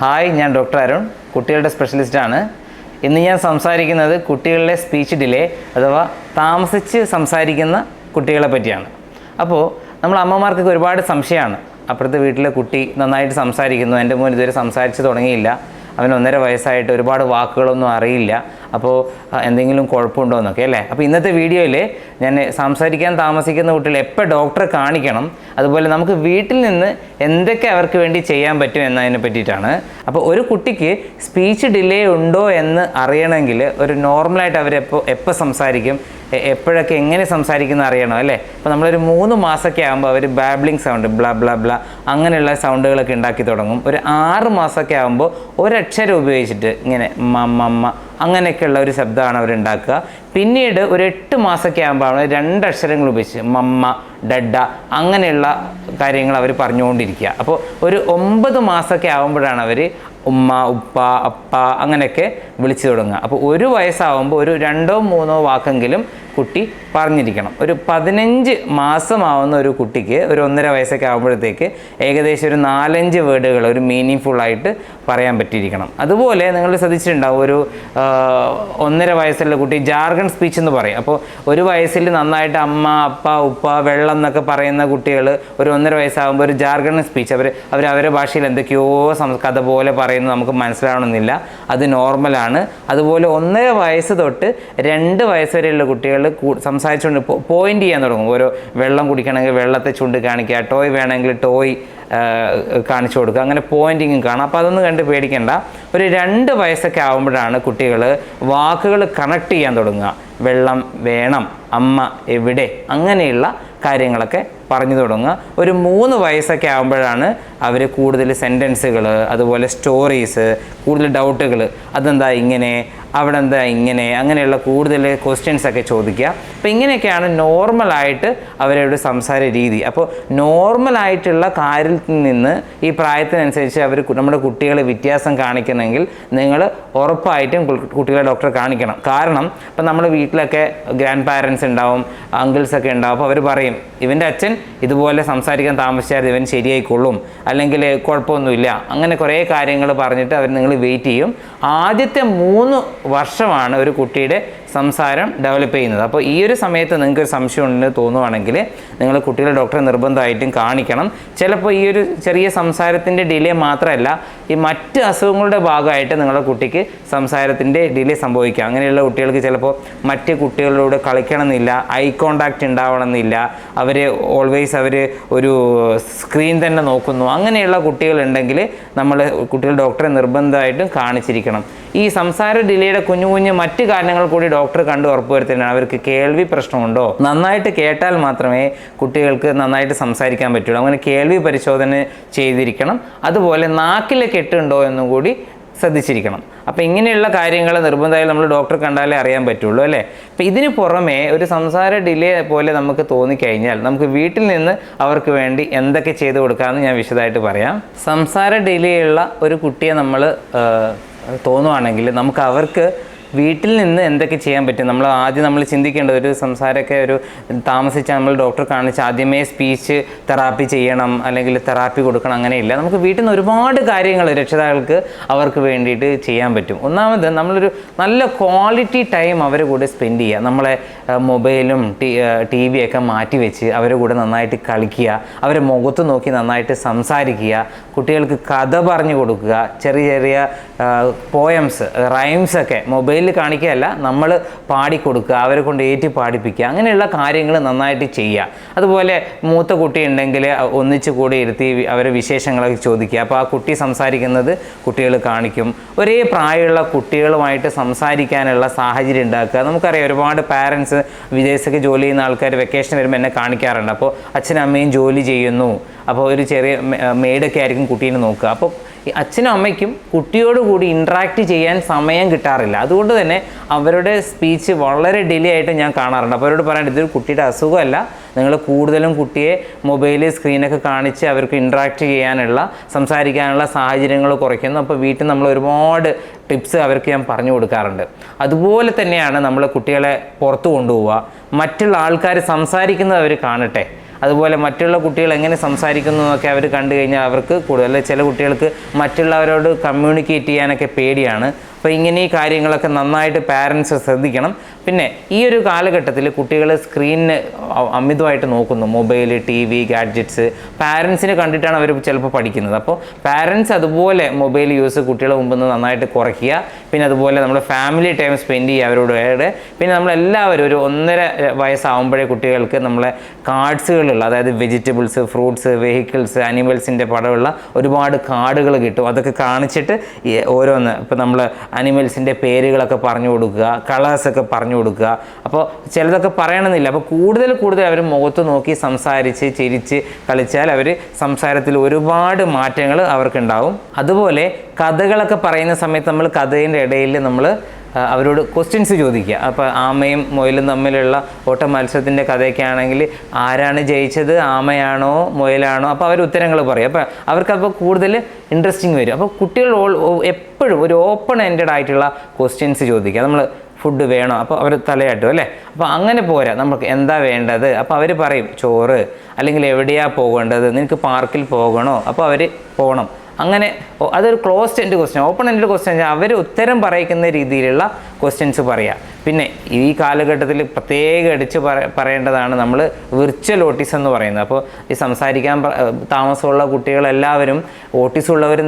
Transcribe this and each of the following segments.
Hi ഞാൻ doctor Arun. കുട്ടികളുടെ സ്പെഷ്യലിസ്റ്റാണ് ഇന്ന് ഞാൻ സംസാരിക്കുന്നത് കുട്ടികളുടെ സ്പീച്ച് ഡിലേ അഥവാ താമസിച്ച് സംസാരിക്കുന്ന കുട്ടികളെ പറ്റിയാണ്. അപ്പോൾ നമ്മൾ അമ്മമാർക്കൊക്കെ ഒരുപാട് സംശയമാണ്. അപ്പുറത്തെ വീട്ടിലെ കുട്ടി നന്നായിട്ട് സംസാരിക്കുന്നു. എന്റെ മോൻ ഇതുവരെ സംസാരിച്ച് തുടങ്ങിയില്ല. അവൻ ഒന്നര വയസ്സായിട്ട് ഒരുപാട് വാക്കുകളൊന്നും അറിയില്ല. അപ്പോൾ എന്തെങ്കിലും കുഴപ്പമുണ്ടോ എന്നൊക്കെ അല്ലേ? അപ്പോൾ ഇന്നത്തെ വീഡിയോയിൽ ഞാൻ സംസാരിക്കാൻ താമസിക്കുന്ന കുട്ടികൾ എപ്പോൾ ഡോക്ടറെ കാണിക്കണം അതുപോലെ നമുക്ക് വീട്ടിൽ നിന്ന് എന്തൊക്കെ അവർക്ക് വേണ്ടി ചെയ്യാൻ പറ്റും എന്നതിനെ പറ്റിയിട്ടാണ്. അപ്പോൾ ഒരു കുട്ടിക്ക് സ്പീച്ച് ഡിലേ ഉണ്ടോ എന്ന് അറിയണമെങ്കിൽ ഒരു നോർമലായിട്ട് അവരെപ്പോൾ എപ്പോൾ സംസാരിക്കും എപ്പോഴൊക്കെ എങ്ങനെ സംസാരിക്കുന്ന അറിയണം അല്ലേ? അപ്പോൾ നമ്മളൊരു മൂന്ന് മാസമൊക്കെ ആകുമ്പോൾ അവർ ബാബ്ലിംഗ് സൗണ്ട് ബ്ല ബ്ല ബ്ല അങ്ങനെയുള്ള സൗണ്ടുകളൊക്കെ ഉണ്ടാക്കി തുടങ്ങും. ഒരു ആറ് മാസമൊക്കെ ആകുമ്പോൾ ഒരക്ഷരം ഉപയോഗിച്ചിട്ട് ഇങ്ങനെ മമ്മ അങ്ങനെയൊക്കെയുള്ള ഒരു ശബ്ദമാണ് അവരുണ്ടാക്കുക. പിന്നീട് ഒരു എട്ട് ആകുമ്പോഴാണ് രണ്ട് അക്ഷരങ്ങൾ ഉപയോഗിച്ച് മമ്മ ഡഡ അങ്ങനെയുള്ള കാര്യങ്ങൾ അവർ പറഞ്ഞുകൊണ്ടിരിക്കുക. അപ്പോൾ ഒരു ഒമ്പത് മാസമൊക്കെ ആകുമ്പോഴാണ് അവർ ഉമ്മ ഉപ്പ അപ്പ അങ്ങനെയൊക്കെ വിളിച്ചു തുടങ്ങുക. അപ്പോൾ ഒരു വയസ്സാവുമ്പോൾ ഒരു രണ്ടോ മൂന്നോ വാക്കെങ്കിലും കുട്ടി പറഞ്ഞിരിക്കണം. ഒരു പതിനഞ്ച് മാസമാവുന്ന ഒരു കുട്ടിക്ക് ഒരു ഒന്നര വയസ്സൊക്കെ ആകുമ്പോഴത്തേക്ക് ഏകദേശം ഒരു നാലഞ്ച് വേർഡുകൾ ഒരു മീനിങ് ഫുള്ളായിട്ട് പറയാൻ പറ്റിയിരിക്കണം. അതുപോലെ നിങ്ങൾ ശ്രദ്ധിച്ചിട്ടുണ്ടാവും ഒരു ഒന്നര വയസ്സുള്ള കുട്ടി ജാർഗൺ സ്പീച്ച് എന്ന് പറയും. അപ്പോൾ ഒരു വയസ്സിൽ നന്നായിട്ട് അമ്മ അപ്പ ഉപ്പ വെള്ളം എന്നൊക്കെ പറയുന്ന കുട്ടികൾ ഒരു ഒന്നര വയസ്സാകുമ്പോൾ ഒരു ജാർഗൺ സ്പീച്ച് അവർ അവർ അവരുടെ ഭാഷയിൽ എന്തൊക്കെയോ കഥ പോലെ പറയുന്നത് നമുക്ക് മനസ്സിലാവണമെന്നില്ല. അത് നോർമലാണ് അതുപോലെ ഒന്നര വയസ്സ് തൊട്ട് രണ്ട് വയസ്സ് വരെയുള്ള കുട്ടികൾ സംസാരിച്ചുകൊണ്ട് പോയിന്റ് ചെയ്യാൻ തുടങ്ങും. ഓരോ വെള്ളം കുടിക്കണമെങ്കിൽ വെള്ളത്തെ ചുണ്ട് കാണിക്കുക ടോയ് വേണമെങ്കിൽ ടോയ് കാണിച്ചു കൊടുക്കുക. അങ്ങനെ പോയിന്റിങ്ങും കാണാം. അപ്പോൾ അതൊന്നും കണ്ട് പേടിക്കേണ്ട. ഒരു രണ്ട് വയസ്സൊക്കെ ആകുമ്പോഴാണ് കുട്ടികൾ വാക്കുകൾ കണക്ട് ചെയ്യാൻ തുടങ്ങുക. വെള്ളം വേണം അമ്മ എവിടെ? അങ്ങനെയുള്ള കാര്യങ്ങളൊക്കെ പറഞ്ഞു തുടങ്ങുക. ഒരു മൂന്ന് വയസ്സൊക്കെ ആകുമ്പോഴാണ് അവർ കൂടുതൽ സെന്റൻസുകൾ അതുപോലെ സ്റ്റോറീസ് കൂടുതൽ ഡൗട്ടുകൾ അതെന്താ ഇങ്ങനെ? അവിടെ എന്താ ഇങ്ങനെ? അങ്ങനെയുള്ള കൂടുതൽ ക്വസ്റ്റ്യൻസ് ഒക്കെ ചോദിക്കുക. അപ്പോൾ ഇങ്ങനെയൊക്കെയാണ് നോർമലായിട്ട് അവരുടെ സംസാര രീതി. അപ്പോൾ നോർമലായിട്ടുള്ള കാര്യത്തിൽ നിന്ന് ഈ പ്രായത്തിനനുസരിച്ച് അവർ നമ്മുടെ കുട്ടികളെ വ്യത്യാസം കാണിക്കണമെങ്കിൽ നിങ്ങൾ ഉറപ്പായിട്ടും കുട്ടികളെ ഡോക്ടറെ കാണിക്കണം. കാരണം ഇപ്പം നമ്മുടെ വീട്ടിലൊക്കെ ഗ്രാൻഡ് പാരൻസ് ഉണ്ടാവും അങ്കിൾസ് ഒക്കെ ഉണ്ടാവും. അപ്പോൾ അവർ പറയും ഇവന്റെ അച്ഛൻ ഇതുപോലെ സംസാരിക്കാൻ താമസിച്ചാൽ ഇവൻ ശരിയായിക്കൊള്ളും. അല്ലെങ്കിൽ കുഴപ്പമൊന്നുമില്ല. അങ്ങനെ കുറേ കാര്യങ്ങൾ പറഞ്ഞിട്ട് അവർ നിങ്ങൾ വെയിറ്റ് ചെയ്യും. ആദ്യത്തെ മൂന്ന് വർഷമാണ് ഒരു കുട്ടിയുടെ സംസാരം ഡെവലപ്പ് ചെയ്യുന്നത്. അപ്പോൾ ഈ ഒരു സമയത്ത് നിങ്ങൾക്ക് ഒരു സംശയം ഉണ്ടെന്ന് തോന്നുവാണെങ്കിൽ നിങ്ങൾ കുട്ടികളെ ഡോക്ടറെ നിർബന്ധമായിട്ടും കാണിക്കണം. ചിലപ്പോൾ ഈ ഒരു ചെറിയ സംസാരത്തിന്റെ ഡിലേ മാത്രമല്ല ഈ മറ്റ് അസുഖങ്ങളുടെ ഭാഗമായിട്ട് നിങ്ങളുടെ കുട്ടിക്ക് സംസാരത്തിന്റെ ഡിലേ സംഭവിക്കാം. അങ്ങനെയുള്ള കുട്ടികൾക്ക് ചിലപ്പോൾ മറ്റ് കുട്ടികളോട് കളിക്കണമെന്നില്ല ഐ കോണ്ടാക്റ്റ് ഉണ്ടാവണമെന്നില്ല അവർ ഓൾവേസ് അവർ ഒരു സ്ക്രീൻ തന്നെ നോക്കുന്നു. അങ്ങനെയുള്ള കുട്ടികളുണ്ടെങ്കിൽ നമ്മൾ കുട്ടികൾ ഡോക്ടറെ നിർബന്ധമായിട്ടും കാണിച്ചിരിക്കണം. ഈ സംസാര ഡിലേയുടെ കുഞ്ഞു കുഞ്ഞു മറ്റ് കാരണങ്ങൾ കൂടി ഡോക്ടർ കണ്ട് ഉറപ്പുവരുത്തുന്നതാണ് അവർക്ക് കേൾവി പ്രശ്നമുണ്ടോ? നന്നായിട്ട് കേട്ടാൽ മാത്രമേ കുട്ടികൾക്ക് നന്നായിട്ട് സംസാരിക്കാൻ പറ്റുള്ളൂ. അങ്ങനെ കേൾവി പരിശോധന ചെയ്തിരിക്കണം. അതുപോലെ നാക്കിലെ കെട്ടുണ്ടോ എന്നും കൂടി ശ്രദ്ധിച്ചിരിക്കണം. അപ്പോൾ ഇങ്ങനെയുള്ള കാര്യങ്ങൾ നിർബന്ധമായും നമ്മൾ ഡോക്ടറെ കണ്ടാലേ അറിയാൻ പറ്റുള്ളൂ അല്ലേ? അപ്പോൾ ഇതിന് പുറമെ ഒരു സംസാര ഡിലേ പോലെ നമുക്ക് തോന്നിക്കഴിഞ്ഞാൽ നമുക്ക് വീട്ടിൽ നിന്ന് അവർക്ക് വേണ്ടി എന്തൊക്കെ ചെയ്തു കൊടുക്കാമെന്ന് ഞാൻ വിശദമായിട്ട് പറയാം. സംസാര ഡിലേ ഉള്ള ഒരു കുട്ടിയെ നമ്മൾ തോന്നുവാണെങ്കിൽ നമുക്ക് അവർക്ക് വീട്ടിൽ നിന്ന് എന്തൊക്കെ ചെയ്യാൻ പറ്റും? നമ്മൾ ആദ്യം നമ്മൾ ചിന്തിക്കേണ്ടത് ഒരു സംസാരമൊക്കെ ഒരു താമസിച്ച് നമ്മൾ ഡോക്ടർ കാണിച്ച് ആദ്യമേ സ്പീച്ച് തെറാപ്പി ചെയ്യണം അല്ലെങ്കിൽ തെറാപ്പി കൊടുക്കണം അങ്ങനെയില്ല. നമുക്ക് വീട്ടിൽ നിന്ന് ഒരുപാട് കാര്യങ്ങൾ രക്ഷിതാക്കൾക്ക് അവർക്ക് വേണ്ടിയിട്ട് ചെയ്യാൻ പറ്റും. ഒന്നാമത് നമ്മളൊരു നല്ല ക്വാളിറ്റി ടൈം അവർ കൂടെ സ്പെൻഡ് ചെയ്യുക. നമ്മളെ മൊബൈലും ടി വി ഒക്കെ മാറ്റി വെച്ച് അവരുടെ കൂടെ നന്നായിട്ട് കളിക്കുക. അവരെ മുഖത്ത് നോക്കി നന്നായിട്ട് സംസാരിക്കുക. കുട്ടികൾക്ക് കഥ പറഞ്ഞു കൊടുക്കുക. ചെറിയ ചെറിയ പോയംസ് റൈംസ് ഒക്കെ മൊബൈലിൽ കാണിക്കുകയല്ല നമ്മൾ പാടിക്കൊടുക്കുക അവരെ കൊണ്ട് ഏറ്റി പാടിപ്പിക്കുക അങ്ങനെയുള്ള കാര്യങ്ങൾ നന്നായിട്ട് ചെയ്യുക. അതുപോലെ മൂത്ത കുട്ടി ഉണ്ടെങ്കിൽ ഒന്നിച്ചു കൂടി ഇരുത്തി അവരെ വിശേഷങ്ങളൊക്കെ ചോദിക്കുക. അപ്പോൾ ആ കുട്ടി സംസാരിക്കുന്നത് കുട്ടികൾ കാണിക്കും. ഒരേ പ്രായമുള്ള കുട്ടികളുമായിട്ട് സംസാരിക്കാനുള്ള സാഹചര്യം ഉണ്ടാക്കുക. നമുക്കറിയാം ഒരുപാട് പാരൻസ് വിദേശത്തൊക്കെ ജോലി ചെയ്യുന്ന ആൾക്കാർ വെക്കേഷൻ വരുമ്പോൾ എന്നെ കാണിക്കാറുണ്ട്. അപ്പോൾ അച്ഛനും അമ്മയും ജോലി ചെയ്യുന്നു. അപ്പോൾ ഒരു ചെറിയ മെയ്ഡൊക്കെ ആയിരിക്കും കുട്ടീനെ നോക്കുക. അപ്പോൾ ഈ അച്ഛനും അമ്മയ്ക്കും കുട്ടിയോട് കൂടി ഇൻട്രാക്ട് ചെയ്യാൻ സമയം കിട്ടാറില്ല. അതുകൊണ്ട് തന്നെ അവരുടെ സ്പീച്ച് വളരെ ഡിലേ ആയിട്ട് ഞാൻ കാണാറുണ്ട്. അപ്പോൾ അവരോട് പറയാൻ ഇതൊരു കുട്ടിയുടെ അസുഖമല്ല. നിങ്ങൾ കൂടുതലും കുട്ടിയെ മൊബൈൽ സ്ക്രീനൊക്കെ കാണിച്ച് അവർക്ക് ഇൻട്രാക്ട് ചെയ്യാനുള്ള സംസാരിക്കാനുള്ള സാഹചര്യങ്ങൾ കുറയ്ക്കുന്നു. അപ്പോൾ വീട്ടിൽ നമ്മൾ ഒരുപാട് ടിപ്സ് അവർക്ക് ഞാൻ പറഞ്ഞു കൊടുക്കാറുണ്ട്. അതുപോലെ തന്നെയാണ് നമ്മൾ കുട്ടികളെ പുറത്തു കൊണ്ടുപോവുക. മറ്റുള്ള ആൾക്കാർ സംസാരിക്കുന്നത് അവർ കാണട്ടെ. അതുപോലെ മറ്റുള്ള കുട്ടികൾ എങ്ങനെ സംസാരിക്കുന്നു എന്നൊക്കെ അവർ കണ്ടു കഴിഞ്ഞാൽ അവർക്ക് കൂടുതൽ ചില കുട്ടികൾക്ക് മറ്റുള്ളവരോട് കമ്മ്യൂണിക്കേറ്റ് ചെയ്യാനൊക്കെ പേടിയാണ്. അപ്പോൾ ഇങ്ങനെ ഈ കാര്യങ്ങളൊക്കെ നന്നായിട്ട് പാരൻസ് ശ്രദ്ധിക്കണം. പിന്നെ ഈ ഒരു കാലഘട്ടത്തിൽ കുട്ടികൾ സ്ക്രീനിന് അമിതമായിട്ട് നോക്കുന്നു. മൊബൈൽ ടി വി ഗാഡ്ജറ്റ്സ് പാരൻസിനെ കണ്ടിട്ടാണ് അവർ ചിലപ്പോൾ പഠിക്കുന്നത്. അപ്പോൾ പാരൻസ് അതുപോലെ മൊബൈൽ യൂസ് കുട്ടികളെ മുമ്പ് നിന്ന് നന്നായിട്ട് കുറയ്ക്കുക. പിന്നെ അതുപോലെ നമ്മൾ ഫാമിലി ടൈം സ്പെൻഡ് ചെയ്യുക അവരോട്. പിന്നെ നമ്മളെല്ലാവരും ഒരു ഒന്നര വയസ്സാവുമ്പോഴേ കുട്ടികൾക്ക് നമ്മളെ കാർഡ്സുകളുള്ള അതായത് വെജിറ്റബിൾസ് ഫ്രൂട്ട്സ് വെഹിക്കിൾസ് അനിമൽസിന്റെ പടമുള്ള ഒരുപാട് കാർഡുകൾ കിട്ടും. അതൊക്കെ കാണിച്ചിട്ട് ഓരോന്ന് ഇപ്പോൾ നമ്മൾ അനിമൽസിന്റെ പേരുകളൊക്കെ പറഞ്ഞു കൊടുക്കുക കളേഴ്സൊക്കെ പറഞ്ഞു കൊടുക്കുക. അപ്പോൾ ചിലതൊക്കെ പറയണമെന്നില്ല. അപ്പോൾ കൂടുതൽ കൂടുതൽ അവർ മുഖത്ത് നോക്കി സംസാരിച്ച് ചിരിച്ച് കളിച്ചാൽ അവർ സംസാരത്തിൽ ഒരുപാട് മാറ്റങ്ങൾ അവർക്കുണ്ടാവും. അതുപോലെ കഥകളൊക്കെ പറയുന്ന സമയത്ത് നമ്മൾ കഥയുടെ ഇടയിൽ നമ്മൾ അവരോട് ക്വസ്റ്റ്യൻസ് ചോദിക്കുക. അപ്പോൾ ആമയും മുയലും തമ്മിലുള്ള ഓട്ട മത്സരത്തിന്റെ കഥയൊക്കെ ആണെങ്കിൽ ആരാണ് ജയിച്ചത് ആമയാണോ മുയലാണോ? അപ്പോൾ അവർ ഉത്തരങ്ങൾ പറയും. അപ്പോൾ അവർക്കപ്പോൾ കൂടുതൽ ഇൻട്രസ്റ്റിംഗ് വരും. അപ്പോൾ കുട്ടികൾ എപ്പോഴും ഒരു ഓപ്പൺ എൻഡഡ് ആയിട്ടുള്ള ക്വസ്റ്റ്യൻസ് ചോദിക്കുക. നമ്മൾ ഫുഡ് വേണോ? അപ്പോൾ അവർ തലയാട്ടും അല്ലേ? അപ്പോൾ അങ്ങനെ പോരാ. നമുക്ക് എന്താ വേണ്ടത്? അപ്പോൾ അവർ പറയും ചോറ്. അല്ലെങ്കിൽ എവിടെയാണ് പോകേണ്ടത്? നിനക്ക് പാർക്കിൽ പോകണോ? അപ്പോൾ അവർ പോകണം അങ്ങനെ അതൊരു closed end question open end question അവർ ഉത്തരം പറയിക്കുന്ന രീതിയിലുള്ള ക്വസ്റ്റ്യൻസ് പറയുക പിന്നെ ഈ കാലഘട്ടത്തിൽ പ്രത്യേകം അടിച്ച് പറ- പറയേണ്ടതാണ് നമ്മൾ വിർച്വൽ ഓട്ടിസം എന്ന് പറയുന്നത്. അപ്പോൾ ഈ സംസാരിക്കാൻ താമസമുള്ള കുട്ടികളെല്ലാവരും ഓട്ടിസം ഉള്ളവർ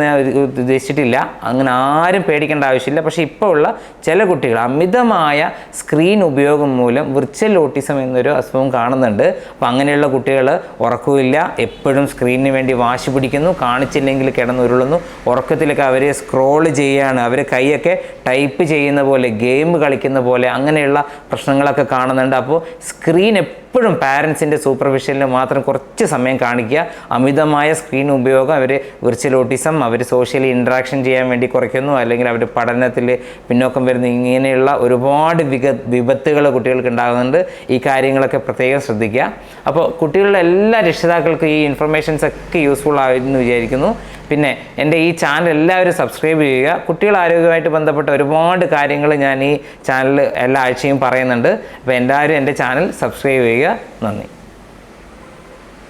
ഉദ്ദേശിച്ചിട്ടില്ല. അങ്ങനെ ആരും പേടിക്കേണ്ട ആവശ്യമില്ല. പക്ഷേ ഇപ്പോൾ ഉള്ള ചില കുട്ടികൾ അമിതമായ സ്ക്രീൻ ഉപയോഗം മൂലം വിർച്വൽ ഓട്ടിസം എന്നൊരു അസുഖം കാണുന്നുണ്ട്. അപ്പോൾ അങ്ങനെയുള്ള കുട്ടികൾ ഉറക്കമില്ല എപ്പോഴും സ്ക്രീനിന് വേണ്ടി വാശി പിടിക്കുന്നു. കാണിച്ചില്ലെങ്കിൽ കിടന്നുരുളുന്നു ഉറക്കത്തിലൊക്കെ അവരെ സ്ക്രോൾ ചെയ്യുകയാണ് അവരെ കൈയൊക്കെ ടൈപ്പ് ചെയ്യുന്ന പോലെ ഗെയിം കളിക്കുന്ന പോലെ അങ്ങനെയുള്ള പ്രശ്നങ്ങളൊക്കെ കാണുന്നുണ്ട്. അപ്പോൾ സ്ക്രീൻ എപ്പോഴും പാരൻസിന്റെ സൂപ്പർവിഷനിൽ മാത്രം കുറച്ച് സമയം കാണിക്കുക. അമിതമായ സ്ക്രീൻ ഉപയോഗം അവർ വിർച്വൽ ഓട്ടിസം അവർ സോഷ്യലി ഇൻട്രാക്ഷൻ ചെയ്യാൻ വേണ്ടി കുറയ്ക്കുന്നു. അല്ലെങ്കിൽ അവർ പഠനത്തിൽ പിന്നോക്കം വരുന്ന. ഇങ്ങനെയുള്ള ഒരുപാട് വിക വിപത്തുകൾ കുട്ടികൾക്ക് ഉണ്ടാകുന്നുണ്ട്. ഈ കാര്യങ്ങളൊക്കെ പ്രത്യേകം ശ്രദ്ധിക്കുക. അപ്പോൾ കുട്ടികളുടെ എല്ലാ രക്ഷിതാക്കൾക്കും ഈ ഇൻഫർമേഷൻസ് ഒക്കെ യൂസ്ഫുൾ ആയിരുന്നു വിചാരിക്കുന്നു. പിന്നെ എന്റെ ഈ ചാനൽ എല്ലാവരും സബ്സ്ക്രൈബ് ചെയ്യുക. കുട്ടികൾ ആരോഗ്യമായിട്ട് ബന്ധപ്പെട്ട ഒരുപാട് കാര്യങ്ങൾ ഞാൻ ഈ ചാനൽ എല്ലാ ആഴ്ചയും പറയുന്നുണ്ട്. അപ്പോൾ എല്ലാവരും എന്റെ ചാനൽ സബ്സ്ക്രൈബ് ചെയ്യുക. നന്ദി.